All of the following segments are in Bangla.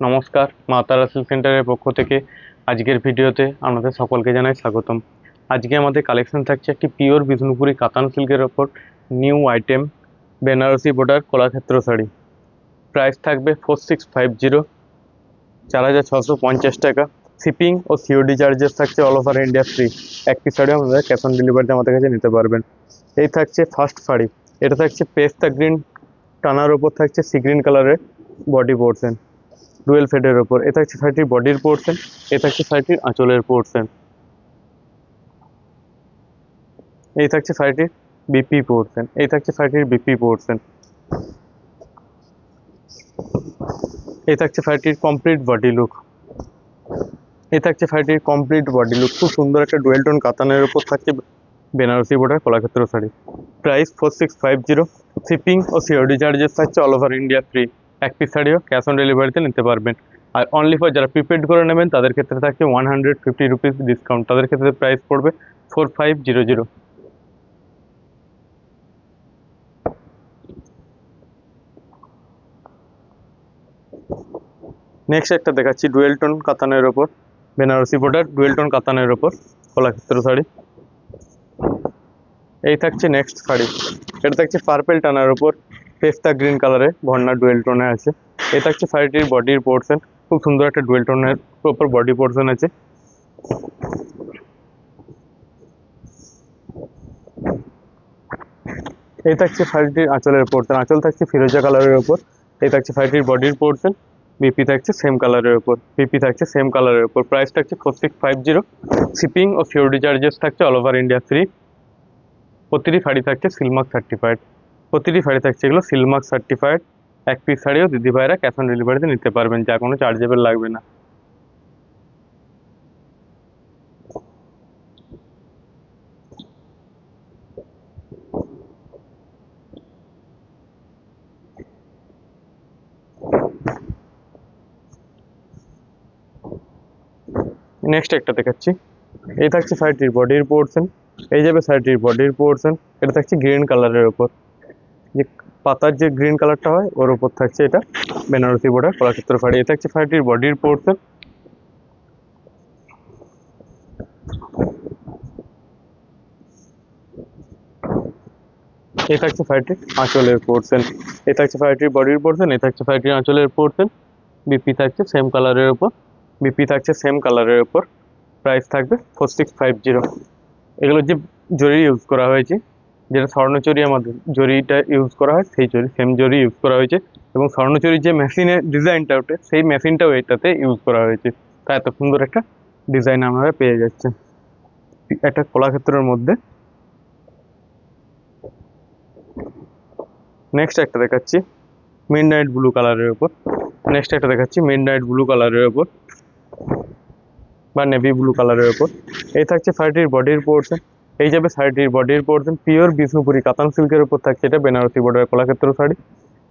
নমস্কার, মা তারা সিল্ক সেন্টারের পক্ষ থেকে আজকের ভিডিওতে আপনাদের সকলকে জানাই স্বাগতম। আজকে আমাদের কালেকশন থাকছে একটি পিওর বিষ্ণুপুরি কাতান সিল্কের ওপর new item Banarasi border Kalakshetra sari. Price থাকবে ফোর সিক্স ফাইভ জিরো, চার হাজার ছশো পঞ্চাশ টাকা। শিপিং ও সিওডি চার্জেস থাকছে অল ওভার ইন্ডিয়া ফ্রি। একটি শাড়ি আমাদের ক্যাশ অন ডেলিভারিতে আমাদের কাছে নিতে পারবেন। এই থাকছে ফার্স্ট শাড়ি। এটা থাকছে পেস্তা গ্রিন, টানার ওপর থাকছে সি গ্রিন কালারের বডি পোর্শন। ডুয়েল ফেডের ওপর এ থাকছে শাড়িটির বডির পোর্শন এ থাকছে শাড়িটির আঁচলের পোর্শন এই থাকছে শাড়িটির বিপি পোর্শন এই থাকছে শাড়িটির বিপি পোর্শন এই থাকছে শাড়িটির কমপ্লিট বডি লুক এই থাকছে শাড়িটির কমপ্লিট বডি লুক খুব সুন্দর একটা ডুয়েল টোন কাতানের উপর থাকছে Banarasi border Kalakshetra sari price four six five zero shipping ও সিওডি চার্জেস থাকছে অল ওভার ইন্ডিয়া ফ্রি এক পিস শাড়িও ক্যাশ অন ডেলিভারিতে নিতে পারবেন। আর অনলি ফর যারা প্রিপেড করে নেবেন, তাদের ক্ষেত্রে থাকছে one hundred fifty rupees discount তাদের ক্ষেত্রে প্রাইস পড়বে four five zero zero next একটা দেখাচ্ছি ডুয়েল টোন কাতানের ওপর। বেনারসি বর্ডার ডুয়েল টোন কাতানের ওপর। কলাক্ষেত্র শাড়ি। এই থাকছে নেক্সট শাড়ি। এটা থাকছে পার্পেল টানার ওপর। পেস্তা গ্রিন কালারে ভর্না ডুয়েল টোনে আছে। এই থাকছে শাড়িটির বডির পোর্শন খুব সুন্দর একটা ডুয়েল টোনের ওপর বডি পোর্শন আছে। এই থাকছে শাড়িটির আঁচলের পোর্শন আঁচল থাকছে ফিরোজা কালারের ওপর এই থাকছে শাড়িটির বডির পোর্শন বিপি থাকছে সেম কালারের ওপর বিপি থাকছে সেম কালারের ওপর প্রাইস থাকছে four six five zero shipping ও সিওরিটি চার্জেস থাকছে অল ওভার ইন্ডিয়া ফ্রি প্রতিটি শাড়ি থাকছে সিলমার্ক সার্টিফাইড প্রতিটি শাড়ি থাকছে এগুলো সিলমার্ক সার্টিফাইড এক পিস শাড়িও দিদি ভাইরা ক্যাশ অন ডেলিভারিতে নিতে পারবেন, যা কোনো চার্জেবল লাগবে না। নেক্সট একটা দেখাচ্ছি। এই থাকছে শাড়িটির বডির পোর্শন এই যাবে শাড়িটির বডির পোর্শন এটা থাকছে গ্রিন কালারের ওপর। যে পাতার যে গ্রিন কালারটা হয়, ওর ওপর থাকছে এটা। বেনারসি বর্ডার কলাক্ষেত্র শাড়ি এটা থাকছে শাড়িটির বডির পোর্শন এ থাকছে শাড়িটির আঁচলের পোর্শন এ থাকছে শাড়িটির বডির পোর্শন এ থাকছে শাড়িটির আঁচলের পোর্শন বিপি থাকছে সেম কালারের ওপর বিপি থাকছে সেম কালারের ওপর প্রাইস থাকবে ফোর সিক্স ফাইভ জিরো এগুলো যে জরি ইউজ করা হয়েছে যেটা স্বর্ণচুরি আমাদের জরিটা ইউজ করা হয়, সেই জরি সেম জরি ইউজ করা হয়েছে। এবং স্বর্ণচুরির যে মেশিনের ডিজাইনটা ওঠে সেই মেশিনটাও এটাতে ইউজ করা হয়েছে। তা এত সুন্দর একটা ডিজাইন আপনারা পেয়ে যাচ্ছেন একটা কলাক্ষেত্রের মধ্যে। নেক্সট একটা দেখাচ্ছি। মিড নাইট ব্লু কালারের ওপর। নেক্সট একটা দেখাচ্ছি মিড নাইট ব্লু কালারের ওপর। বা নেভি ব্লু কালারের ওপর। এই থাকছে শাড়িটির বডির পোর্শন এই যাবে শাড়িটির বডির পোর্শন পিওর বিষ্ণুপুরি কাতান সিল্কের উপর থাকছে এটা, বেনারসি বর্ডার কলাক্ষেত্র শাড়ি।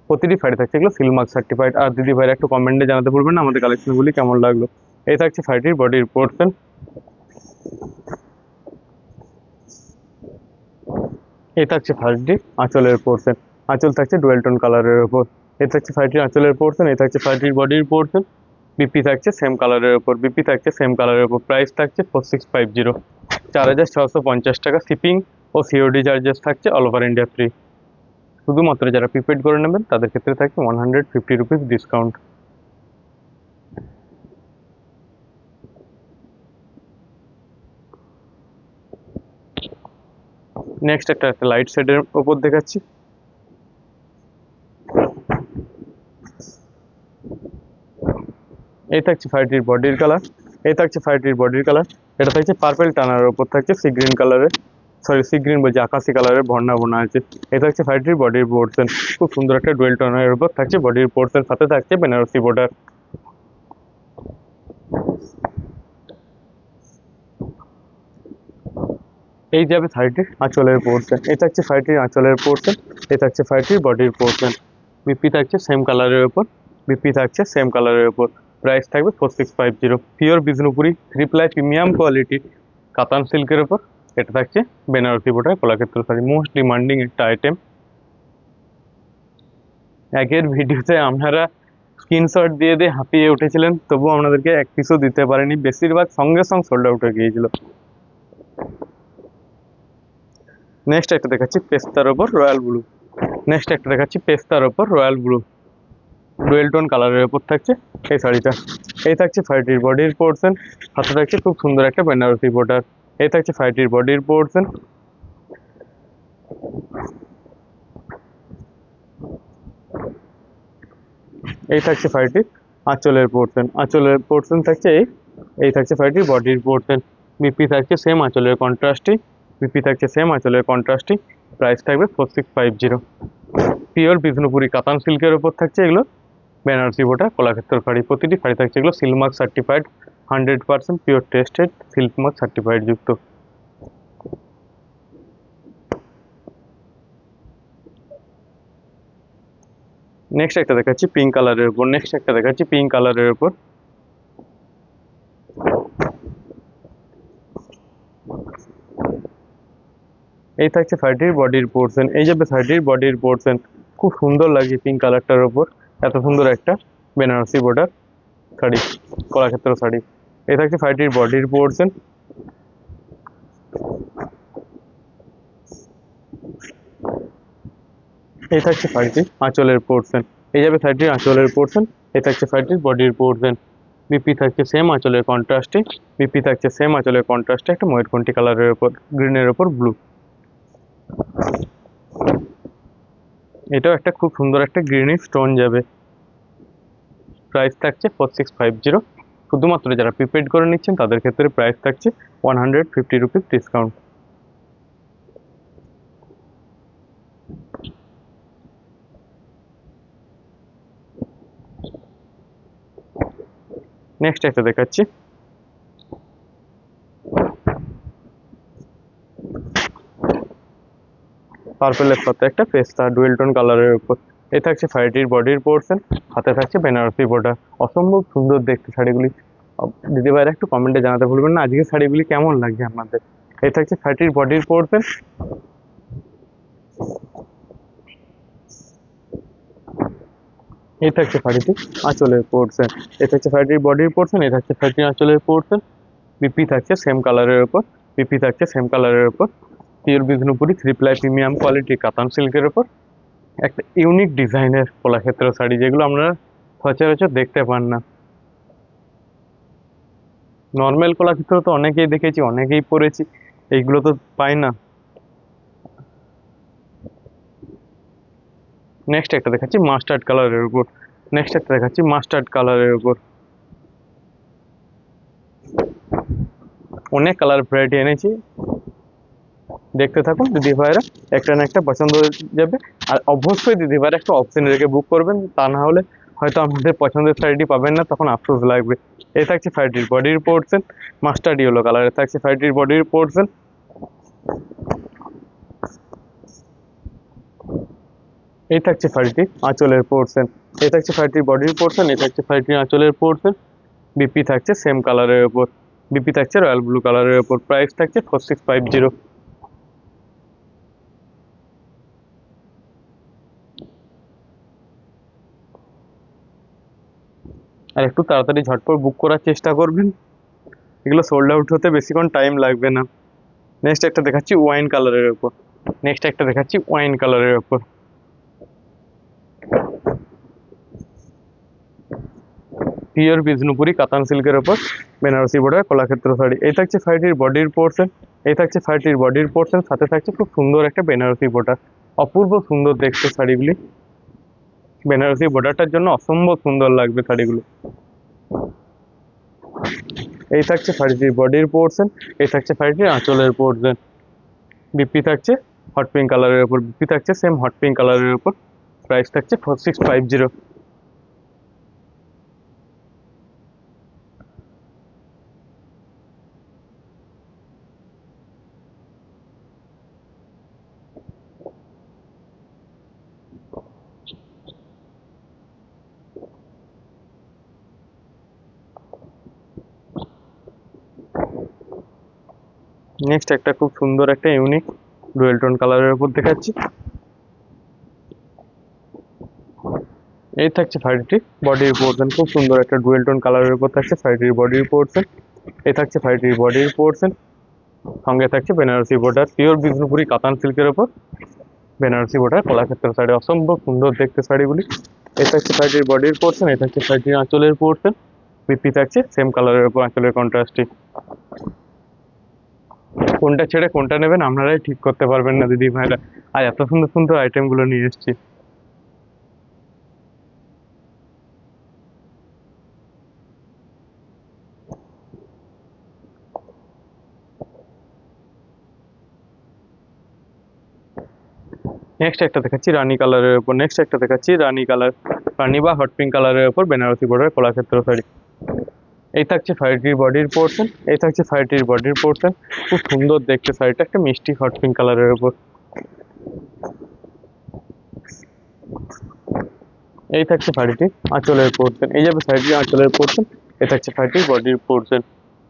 প্রতিটি শাড়ি থাকছে, এগুলো সিলমার্ক সার্টিফাইড আর দিদি ভাইরা একটু কমেন্টে জানাতে বলবেন না, আমাদের কালেকশনগুলি কেমন লাগল। এই থাকছে শাড়িটির বডির পোর্শন এই থাকছে শাড়িটির আঁচলের পোর্শন আঁচল থাকছে ডুয়েলটন কালারের ওপর এই থাকছে শাড়িটির আঁচলের পোর্শন এই থাকছে শাড়িটির বডির পোর্শন বিপি থাকছে সেম কালারের ওপর বিপি থাকছে সেম কালারের ওপর প্রাইস থাকছে ফোর সিক্স ফাইভ জিরো চার হাজার ছশো পঞ্চাশ টাকা শিপিং ও সিওডি চার্জেস থাকছে অল ওভার ইন্ডিয়া ফ্রি শুধুমাত্র যারা প্রিপেড করে নেবেন, তাদের ক্ষেত্রে থাকছে one hundred fifty rupees discount next একটা লাইট শেডের ওপর দেখাচ্ছি। এই থাকছে শাড়িটির বডির কালার এই থাকছে শাড়িটির বডির কালার এটা থাকছে পার্পেল টানার ওপর থাকছে সি গ্রিন কালারের সরি সি গ্রিন বলছি আকাশি কালারের ভর্ণা বোনা আছে, এই থাকছে ফাইটির বডির পোর্শন খুব সুন্দর একটা ডুয়েল টোনের উপর থাকছে বডির পোর্শন সাথে থাকছে বেনারসি বর্ডার এই যাবে শাড়িটির আঁচলের পোর্শন এই থাকছে শাড়িটির আঁচলের পোর্শন এই থাকছে শাড়িটির বডির পোর্শন বিপি থাকছে সেম কালারের ওপর বিপি থাকছে সেম কালারের ওপর প্রাইস থাকবে four six five zero pure Bishnupuri three ply premium quality katan সিল্কের ওপর এটা থাকছে বেনারসি বোটায় কলাক্ষেত্র শাড়ি। মোস্ট ডিমান্ডিং একটা আইটেম আগের ভিডিওতে আপনারা স্ক্রিনশট দিয়ে দিয়ে হাঁপিয়ে উঠেছিলেন, তবুও আপনাদেরকে এক পিসও দিতে পারেনি। বেশিরভাগ সঙ্গে সঙ্গে সোল্ড আউট হয়ে গিয়েছিল। নেক্সট একটা দেখাচ্ছি পেস্তার ওপর রয়্যাল ব্লু নেক্সট একটা দেখাচ্ছি পেস্তার ওপর রয়্যাল ব্লু ডুয়েল টোন কালারের ওপর থাকছে এই শাড়িটা। এই থাকছে ফাইটির বডির পোর্শন হাতে থাকছে খুব সুন্দর একটা বেনারসি বর্ডার এই থাকছে ফাইটির বডির পোর্শন এই থাকছে ফাইটির আঁচলের পোর্শন আঁচলের পোর্শন থাকছে এই। এই থাকছে ফাইটির বডির পোর্শন বিপি থাকছে সেম আঁচলের কন্ট্রাস্টই বিপি থাকছে সেম আঁচলের কন্ট্রাস্টই প্রাইস থাকবে four six five zero pure Bishnupuri katan সিল্কের ওপর থাকছে এগুলো। বেনারসি বোটা কলাক্ষেত্র শাড়ি, প্রতিটি শাড়ি থাকছে এগুলো silk mark certified hundred percent pure tested silk mark certified যুক্ত। নেক্সট একটা দেখাচ্ছি পিঙ্ক কালারের উপর নেক্সট একটা দেখাচ্ছি পিঙ্ক কালারের উপর। এই থাকছে শাড়িটির বডির পোর্শন এই যাবে শাড়িটির বডির পোর্শন খুব সুন্দর লাগছে পিঙ্ক কালারটার ওপর এত সুন্দর একটা বেনারসি বর্ডার শাড়ি, কলাক্ষেত্র শাড়ি। এই থাকছে শাড়িটির বডির পোর্শন এই থাকছে শাড়িটির আঁচলের পোর্শন এই যাবে শাড়িটির আঁচলের পোর্শন এই থাকছে শাড়িটির বডির পোর্শন বিপি থাকছে সেম আঁচলের কন্ট্রাস্টে বিপি থাকছে সেম আঁচলের কন্ট্রাস্টে একটা ময়ূরকণ্ঠী কালারের ওপর গ্রিনের ওপর ব্লু এটাও একটা খুব সুন্দর একটা গ্রিনি স্টোন যাবে। প্রাইস থাকছে ফোর সিক্স ফাইভ জিরো শুধুমাত্র যারা প্রিপেড করে নিচ্ছেন, তাদের ক্ষেত্রে প্রাইস থাকছে one hundred fifty rupees discount next একটা দেখাচ্ছি। পার্পেলের সাথে একটা পেস্তা ডুয়েল টোন কালারের উপর। এই থাকছে শাড়িটির বডির পোর্শন হাতে থাকছে বেনারসি বর্ডার অসম্ভব সুন্দর দেখতে শাড়িগুলি। দিদি ভাইরা একটু কমেন্টে জানাতে ভুলবেন না আজকে শাড়িগুলি কেমন লাগছে আপনাদের? এই থাকছে শাড়িটির বডির পোর্শন এই থাকছে শাড়িটি আঁচলের পোর্শন এই থাকছে শাড়িটির বডির পোর্শন এই থাকছে শাড়িটির আঁচলের পোর্শন বিপি থাকছে সেম কালারের উপর, পিপি থাকছে সেম কালারের উপর। Pure Bishnupuri three ply premium quality katan সিল্কের উপর। একটা ইউনিক ডিজাইনের কলাক্ষেত্র শাড়ি, যেগুলো আমরা সচরাচর দেখতে পান না। নর্মাল কলাক্ষেত্র তো অনেকেই দেখেছি, অনেকেই পরেছি, এইগুলো তো পাই না। নেক্সট একটা দেখাচ্ছি মাস্টার্ড কালারের উপর। নেক্সট একটা দেখাচ্ছি মাস্টার্ড কালারের উপর। অনেক কালার ভ্যারাইটি এনেছি। দেখতে থাকুন, দিদি ভাইরা, একটা না একটা পছন্দ হয়ে যাবে। আর অবশ্যই দিদি ভাইরা একটা অপশন রেখে বুক করবেন, তা না হলে হয়তো আমাদের পছন্দের শাড়িটি পাবেন না, তখন আফসোস লাগবে। এই থাকছে শাড়িটির বডির পোর্শন মাস্টার্ড ইয়েলো কালারের থাকছে শাড়িটির বডির পোর্শন এই থাকছে শাড়িটি আঁচলের পোর্শন এই থাকছে শাড়িটির বডির পোর্শন এই থাকছে শাড়িটির আঁচলের পোর্শন বিপি থাকছে সেম কালারের ওপর বিপি থাকছে রয়্যাল ব্লু কালারের ওপর প্রাইস থাকছে ফোর সিক্স ফাইভ জিরো আর একটু তাড়াতাড়ি ঝটপট বুক করার চেষ্টা করবেন। এগুলো সোল্ড আউট হতে বেশিক্ষণ টাইম লাগবে না। নেক্সট একটা দেখাচ্ছি ওয়াইন কালারের ওপর। নেক্সট একটা দেখাচ্ছি ওয়াইন কালারের ওপর। পিওর বিষ্ণুপুরি কাতান সিল্কের ওপর। বেনারসি বর্ডার কলাক্ষেত্র শাড়ি। এই থাকছে শাড়িটির বডির পোর্শন এই থাকছে শাড়িটির বডির পোর্শন সাথে থাকছে খুব সুন্দর একটা বেনারসি বর্ডার অপূর্ব সুন্দর দেখতে শাড়িগুলি। বেনারসি বর্ডারটার জন্য অসম্ভব সুন্দর লাগবে শাড়িগুলো। এই থাকছে শাড়িটির বডির পোর্শন এই থাকছে শাড়িটির আঁচলের পোর্শন বিপি থাকছে হট পিঙ্ক কালারের উপর বিপি থাকছে সেম হট পিঙ্ক কালারের উপর। প্রাইস থাকছে four six five zero next একটা খুব সুন্দর একটা ইউনিক ডুয়েল টোন কালারের উপর দেখাচ্ছি। এই থাকছে শাড়িটি বডির পোর্শন খুব সুন্দর একটা ডুয়েল টোন কালারের উপর থাকছে শাড়িটির বডির পোর্শন এই থাকছে শাড়িটির বডির পোর্শন সঙ্গে থাকছে বেনারসি বর্ডার পিওর বিষ্ণুপুরি কাতান সিল্কের ওপর বেনারসি বর্ডার কলাক্ষেত্র শাড়ি অসম্ভব সুন্দর দেখতে শাড়িগুলি। এই থাকছে শাড়িটির বডির পোর্শন এই থাকছে শাড়িটির আঁচলের পোর্শন বিপি থাকছে সেম কালারের উপর আঁচলের কন্ট্রাস্টটি কোনটা ছেড়ে কোনটা নেবেন আপনারাই ঠিক করতে পারবেন না, দিদি ভাইরা। আর এত সুন্দর সুন্দর আইটেমগুলো নিয়ে এসেছি। নেক্সট একটা দেখাচ্ছি রানী কালারের উপর। নেক্সট একটা দেখাচ্ছি রানী কালার রানী বা হট পিঙ্ক কালারের উপর বেনারসি বর্ডার কলাক্ষেত্র শাড়ি এই থাকছে শাড়িটির বডির পোর্শন এই থাকছে শাড়িটির বডির পোর্শন খুব সুন্দর দেখতে শাড়িটা, একটা মিষ্টি হট পিঙ্ক কালারের উপর। এই থাকছে শাড়িটি আঁচলের পোর্শন এই যাবে শাড়িটির আঁচলের পোর্শন এই থাকছে শাড়িটির বডির পোর্শন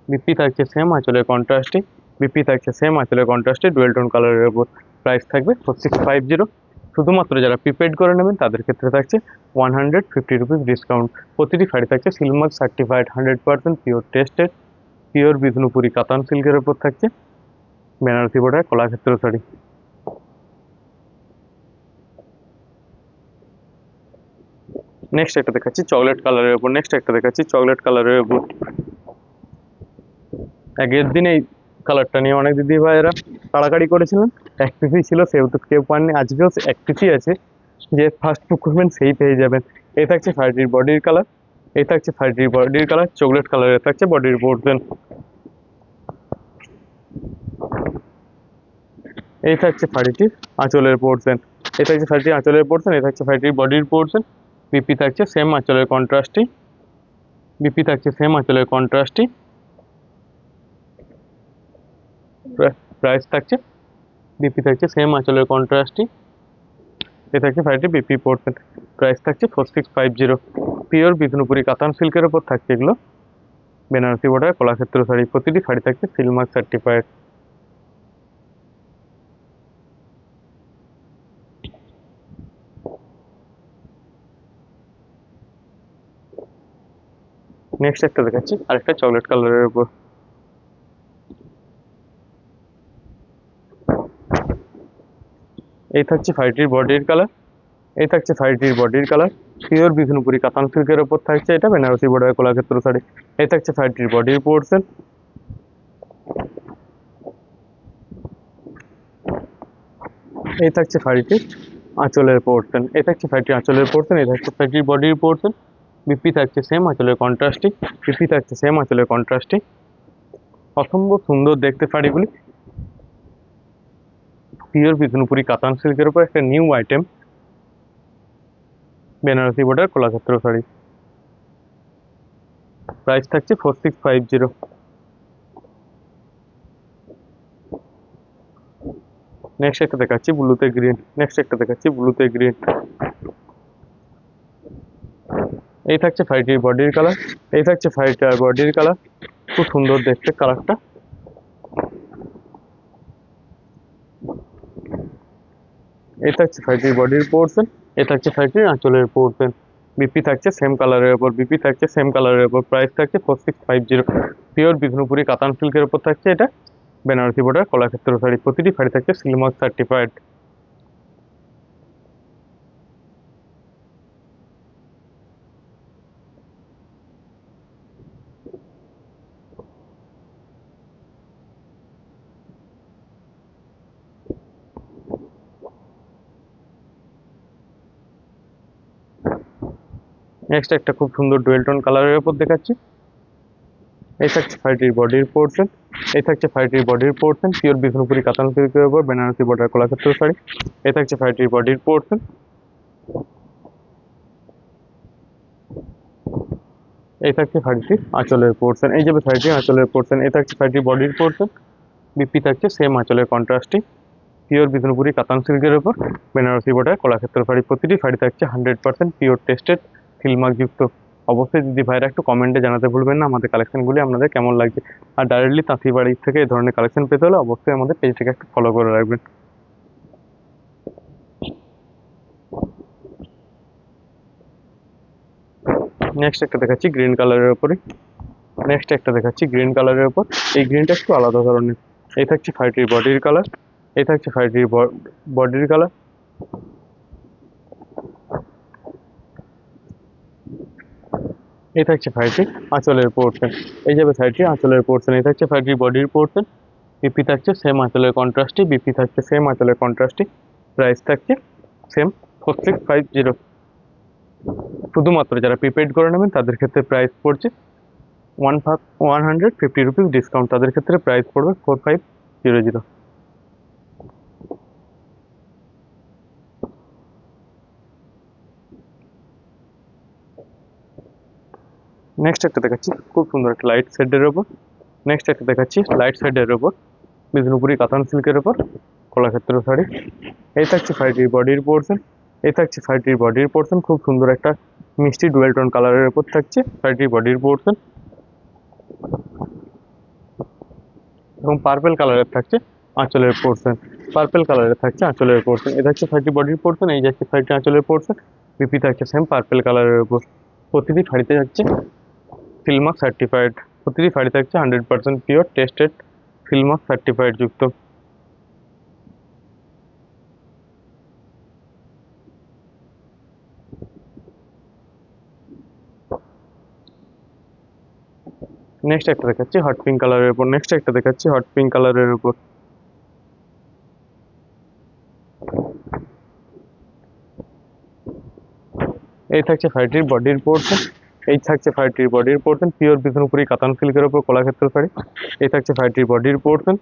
বিপি থাকছে সেম আঁচলের কন্ট্রাস্টে বিপি থাকছে সেম আঁচলের কন্ট্রাস্টে ডুয়েল টোন কালারের উপর। প্রাইস থাকবে ফোর সিক্স ফাইভ জিরো শুধুমাত্র যারা প্রিপেড করে নেবেন, তাদের ক্ষেত্রে থাকছে one hundred fifty rupees discount প্রতিটি শাড়ি থাকছে silk mark certified hundred percent pure tested pure Bishnupuri katan সিল্কের ওপর থাকছে। বেনারসি বোর্ডার, কলাক্ষেত্র শাড়ি। নেক্সট একটা দেখাচ্ছি চকলেট কালারের উপর। নেক্সট একটা দেখাচ্ছি চকলেট কালারের উপর। আগের দিন এই কালারটা নিয়ে অনেক দিদি ভাইয়েরা তাড়াতাড়ি করেছিলেন এক পিসই ছিল সেহেতু কেউ পাননি। আজকেও এক পিসই আছে। যে ফার্স্ট বুক করবেন সেই পেয়ে যাবেন। এই থাকছে শাড়িটির বডির কালার এই থাকছে শাড়িটির বডির কালার চকলেট কালারের থাকছে বডির পোর্শন এই থাকছে শাড়িটির আঁচলের পোর্শন এই থাকছে শাড়িটির আঁচলের পোর্শন এই থাকছে শাড়িটির বডির পোর্শন বিপি থাকছে সেম আঁচলের কন্ট্রাস্টই বিপি থাকছে সেম আঁচলের কন্ট্রাস্টই প্রাইস থাকছে বিপি থাকছে সেম আঁচলের কন্ট্রাস্টই এ থাকছে শাড়িটি বিপি পোর্শন প্রাইস থাকছে four six five zero pure Bishnupuri katan সিল্কের ওপর থাকছে এগুলো। বেনারসি বর্ডার কলাক্ষেত্র শাড়ি প্রতিটি শাড়ি থাকছে, সিলমার্ক সার্টিফাইড নেক্সট একটা দেখাচ্ছি, আরেকটা চকলেট কালারের উপর। এই থাকছে শাড়িটির বডির কালার এই থাকছে শাড়িটির বডির কালার পিওর বিষ্ণুপুরি কাতান সিল্কের ওপর থাকছে, এটা বেনারসি বর্ডার কলাক্ষেত্র শাড়ি এই থাকছে শাড়িটির বডির পোর্শন এই থাকছে শাড়িটির আঁচলের পোর্সেন এই থাকছে শাড়িটির আঁচলের পোর্শন এই থাকছে শাড়িটির বডির পোর্শন বিপি থাকছে সেম আঁচলের কন্ট্রাস্টই বিপি থাকছে সেম আঁচলের কন্ট্রাস্টই অসম্ভব সুন্দর দেখতে শাড়িগুলি। পিওর বিষ্ণুপুরি কাতান সিল্কের উপর একটা new item Banarasi border Kalakshetra sari price থাকছে four six five zero next একটা দেখাচ্ছি ব্লুতে গ্রিন নেক্সট একটা দেখাচ্ছি ব্লুতে গ্রিন এই থাকছে শাড়িটির বডির কালার এই থাকছে শাড়িটার বডির কালার খুব সুন্দর দেখতে কালারটা এই থাকছে শাড়িটির বডির পোর্শন এ থাকছে শাড়িটির আঁচলের পোর্শন বিপি থাকছে সেম কালারের ওপর বিপি থাকছে সেম কালারের ওপর প্রাইস থাকছে four six five zero pure Bishnupuri katan সিল্কের ওপর থাকছে এটা। বেনারসি বর্ডার কলাক্ষেত্র শাড়ি প্রতিটি শাড়ি থাকছে সিলমার্ক সার্টিফাইড নেক্সট একটা খুব সুন্দর ডুয়েল টোন কালারের ওপর দেখাচ্ছি। এই থাকছে ফাইটির বডির পোর্শন এই থাকছে শাড়িটির বডির পোর্শন পিওর বিষ্ণুপুরি কাতান সিল্কের উপর বেনারসি বর্ডার কলাক্ষেত্র শাড়ি, এই থাকছে ফাইটির বডির পোর্শন এই থাকছে শাড়িটির আঁচলের পোর্শন এই যাবে শাড়িটির আঁচলের পোর্শন এই থাকছে শাড়িটির বডির পোর্শন বিপি থাকছে সেম আঁচলের কন্ট্রাস্টই পিওর বিষ্ণুপুরি কাতান সিল্কের ওপর বেনারসি বর্ডার কলাক্ষেত্র শাড়ি, প্রতিটি শাড়ি থাকছে hundred percent pure tested silk mark যুক্ত। অবশ্যই দিদি ভাইরা একটু কমেন্টে জানাতে ভুলবেন না, আমাদের কালেকশনগুলি আপনাদের কেমন লাগছে। আর ডাইরেক্টলি তাঁতি বাড়ির থেকে এই ধরনের কালেকশন পেতে হলে অবশ্যই আমাদের পেজটাকে একটু ফলো করে রাখবেন। নেক্সট একটা দেখাচ্ছি গ্রিন কালারের ওপরে নেক্সট একটা দেখাচ্ছি গ্রিন কালারের ওপর এই গ্রিনটা একটু আলাদা ধরনের। এই থাকছে ফাইটির বডির কালার এই থাকছে ফাইটির বডির কালার এই থাকছে ফাইটি আঁচলের পোর্শন এই যাবে ফাইটি আঁচলের পোর্শন এই থাকছে ফাইটির বডির পোর্শন বিপি থাকছে সেম আঁচলের কন্ট্রাস্টটি বিপি থাকছে সেম আঁচলের কন্ট্রাস্টে প্রাইস থাকছে same four six five zero শুধুমাত্র যারা প্রিপেড করে নেবেন, তাদের ক্ষেত্রে প্রাইস পড়ছে one five one hundred fifty rupees discount তাদের ক্ষেত্রে প্রাইস পড়বে four five zero zero next একটা দেখাচ্ছি। খুব সুন্দর একটা লাইট শেডের ওপর নেক্সট একটা দেখাচ্ছি লাইট শেডের ওপর বিষ্ণুপুরি কাতান সিল্কের ওপর কলাক্ষেত্র শাড়ি এই থাকছে ফাইটির বডির পোর্শন এই থাকছে ফাইটির বডির পোর্শন খুব সুন্দর একটা মিষ্টি ডুয়েল টোন কালারের ওপর থাকছে ফাইটির বডির পোর্শন এবং পার্পেল কালারের থাকছে আঁচলের পোর্শন পার্পেল কালারের থাকছে আঁচলের পোর্শন এটা হচ্ছে ফাইটি বডির পোর্শন এই যাচ্ছে ফাইটি আঁচলের পোর্শন বিপি থাকছে সেম পার্পেল কালারের ওপর প্রতিটি শাড়িতে যাচ্ছে ফিল্মার্ক সার্টিফাইড প্রতিটি শাড়ি থাকছে hundred percent pure tested silk mark certified যুক্ত নেক্সট একটা দেখাচ্ছি হট পিঙ্ক কালারের উপর। নেক্সট একটা দেখাচ্ছি হট পিঙ্ক কালারের উপর। এই থাকছে ফাইটির বডির পোর্শন এই থাকছে ফাইটির বডির পোর্শন পিওর বিষ্ণুপুরি কাতান সিল্কের উপর কলাক্ষেত্র শাড়ি এই থাকছে ফাইটির বডির পোর্শন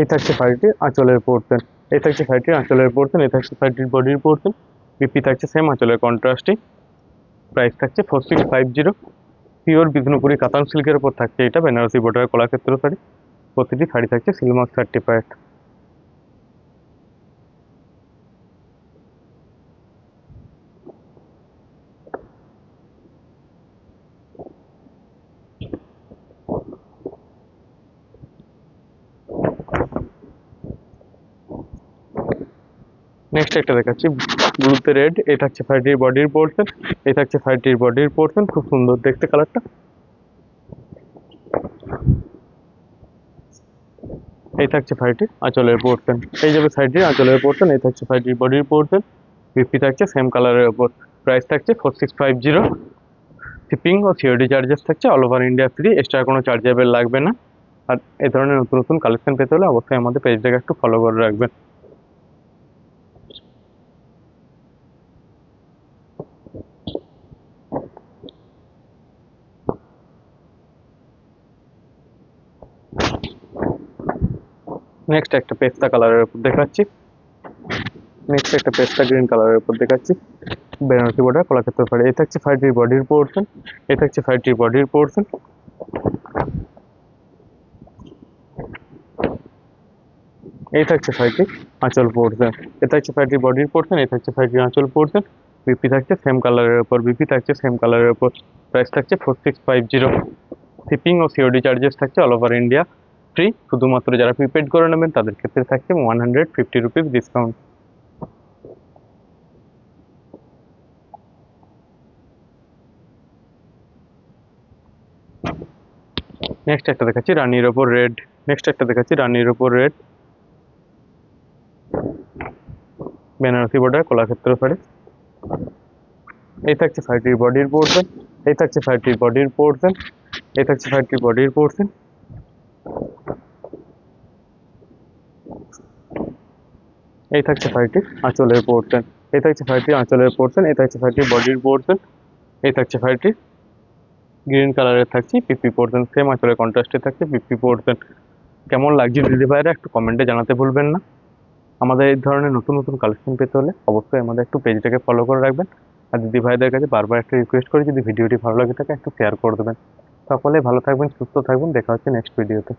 এই থাকছে ফাইটির আঁচলের পোর্শন এই থাকছে ফাইটির আঁচলের পোর্শন এই থাকছে ফাইটির বডির পোর্শন বিপি থাকছে সেম আঁচলের কন্ট্রাস্টে প্রাইস থাকছে four six five zero pure Bishnupuri katan সিল্কের উপর থাকছে এটা বেনারসি বর্ডার কলাক্ষেত্র শাড়ি প্রতিটি শাড়ি থাকছে সিলমার্ক সার্টিফাইড নেক্সট একটা দেখাচ্ছি। ব্লুতে রেড এই থাকছে ফাইটির বডির পোর্শন এই থাকছে ফাইটির বডির পোর্শন খুব সুন্দর দেখতে কালারটা এই থাকছে ফাইটির আঁচলের পোর্শন এই যাবে সাইডের আঁচলের পোর্শন এই থাকছে ফাইটির বডির পোর্শন বিপি থাকছে সেম কালারের ওপর প্রাইস থাকছে four six five zero shipping ও সিওডি চার্জেস থাকছে all over India free extra কোনো চার্জেবল লাগবে না। আর এই ধরনের নতুন নতুন কালেকশন পেতে হলে অবশ্যই আমাদের পেজটাকে একটু ফলো করে রাখবেন। নেক্সট একটা পেস্তা কালারের উপর দেখাচ্ছি। নেক্সট একটা পেস্তা গ্রিন কালারের উপর দেখাচ্ছি। বেনারসি বর্ডার কলাক্ষেত্র ফাড়ি এ থাকছে ফাইভ ফাইটির বডির পোর্শন এই থাকছে ফাইটির বডির পোর্শন এই থাকছে ফাইটি আঁচল পোর্শন এই থাকছে ফাইটির বডির পোর্শন এই থাকছে ফাইটির আঁচল পোর্শন বিপি থাকছে সেম কালারের উপর বিপি থাকছে সেম কালারের উপর। প্রাইস থাকছে four six five zero shipping ও সিওডি চার্জেস থাকছে অল ওভার ইন্ডিয়া ফ্রি শুধুমাত্র যারা প্রিপেড করে নেবেন, তাদের ক্ষেত্রে থাকছে one hundred fifty rupees discount next একটা দেখাচ্ছি, রানীর ওপর রেড নেক্সট একটা দেখাচ্ছি, রানীর ওপর রেড বেনারসি বর্ডার কলাক্ষেত্র শাড়ি এই থাকছে ফাইটির বডির পোর্শন এই থাকছে ফাইটির বডির পোর্শন এই থাকছে ফাইটির বডির পোর্শন এই থাকছে ফাইটির আঁচলের পোর্শন এই থাকছে ফাইটির আঁচলের পোর্শন এই থাকছে ফাইটির বডির পোর্শন এই থাকছে ফাইটির গ্রিন কালারের থাকছে পিপি পোর্শন সেম আঁচলের কন্ট্রাস্টে থাকছে পিপি পোর্শন কেমন লাগছে দিদি ভাইরা একটু কমেন্টে জানাতে ভুলবেন না। আমাদের এই ধরনের নতুন নতুন কালেকশন পেতে হলে অবশ্যই আমাদের একটু পেজটাকে ফলো করে রাখবেন। আর দিদি ভাইদের কাছে বারবার একটা রিকোয়েস্ট করি, যদি ভিডিওটি ভালো লাগে থাকে একটু শেয়ার করে দেবেন। সকলে ভালো থাকবেন, সুস্থ থাকবেন। দেখা হচ্ছে নেক্সট ভিডিওতে